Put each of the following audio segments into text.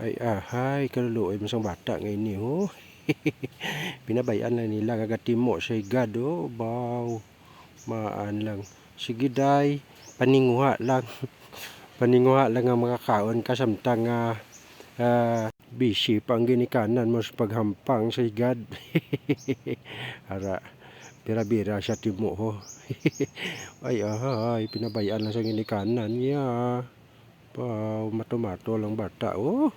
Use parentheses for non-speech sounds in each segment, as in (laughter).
Ay ahay, kaluluoy mo sang bata ngayon ni ho. Pinabayaan lang nila kagatimo sa igad oh. Baw. Maan lang. Sige day, paninguha lang. paninguha lang ang makakaon ka samtang ah, ah, busy pa ang ginikanan mo sa paghampang sa igad. Ara, bira-bira siya timo ho. ay ahay, pinabayaan lang sa ginikanan niya. Baw, mato-mato lang bata oh.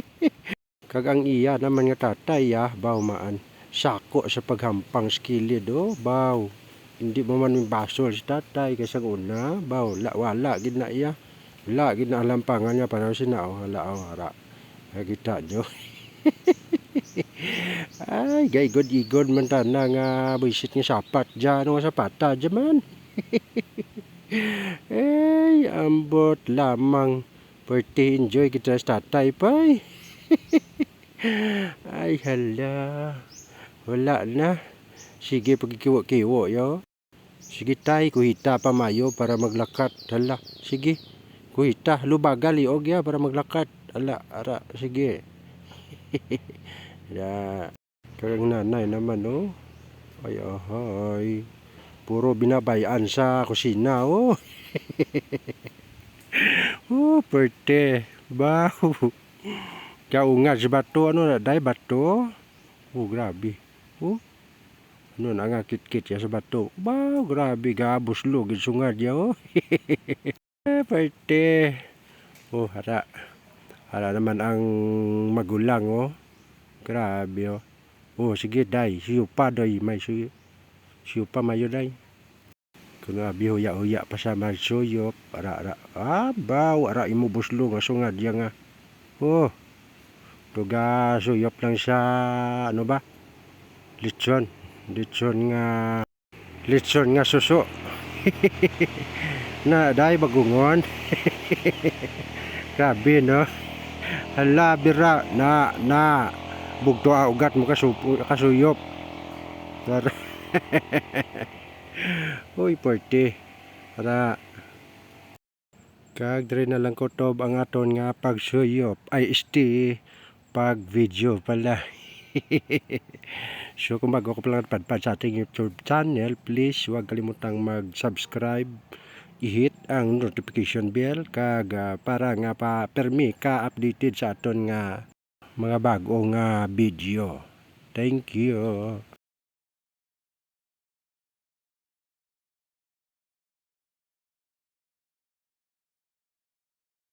(laughs) Kag ang iya naman nga tatay ah, baw maan. Sako sa paghampang skilid oh, baw. Hindi mo man basol si tatay kasi ang una, baw, la, wala gid na iya. Wala gid na alampangan niya para sina oh, hala oh, hara. Kita nyo. (laughs) Ay, gay god igod man ta na nga bisit nga sapat dyan, nga sapata dyan man. Ay, (laughs) ambot lamang. Pwerte enjoy kita sa tatay pay. (laughs) Ay, hala. Wala na. Sige, pagkikiwa-kiwa, yo. Sige, tay, kuhita pa mayo para maglakat. Hala, sige. Kuhita, lubagal, iog ya, para maglakat. Hala, ara, sige. (laughs) ya, karang nanay naman, oh. Ay, ahay. Puro binabayaan sa kusina, oh. (laughs) (laughs) oh, perte. Bahu. Kaungat sa bato, ano na, day bato. Oh, grabe. Oh. Ano na nga kit-kit ya sa bato. Ba, grabe, gabos lo, gisungan ya, oh. (laughs) eh, perte. Oh, hara. Hara naman ang magulang, oh. Grabe, oh. Oh, sige, day. Siyo pa, day. May. Siyo pa, mayo, day. Abi huya-huya pa sa magsuyop. Ara, ara. Ah, baw. Ara, imo buslo nga sungad ya nga. Oh. Tuga suyop lang sa, ano ba? Litson. Litson nga, litson nga suso. (laughs) na, day bagungon. (laughs) Grabe, no? Hala, bira. Na, na. Bugto ugat mo kasuyop. Tara. (laughs) Uy, pwerte. Para kag dre na lang ko tob ang aton nga pagsuyop ay isti pag video pala. (laughs) so kung bago ko pa lang padpad sa ating YouTube channel, please huwag kalimutang mag-subscribe, i-hit ang notification bell kag ah, para nga pa permi ka updated sa aton nga mga bagong nga video. Thank you.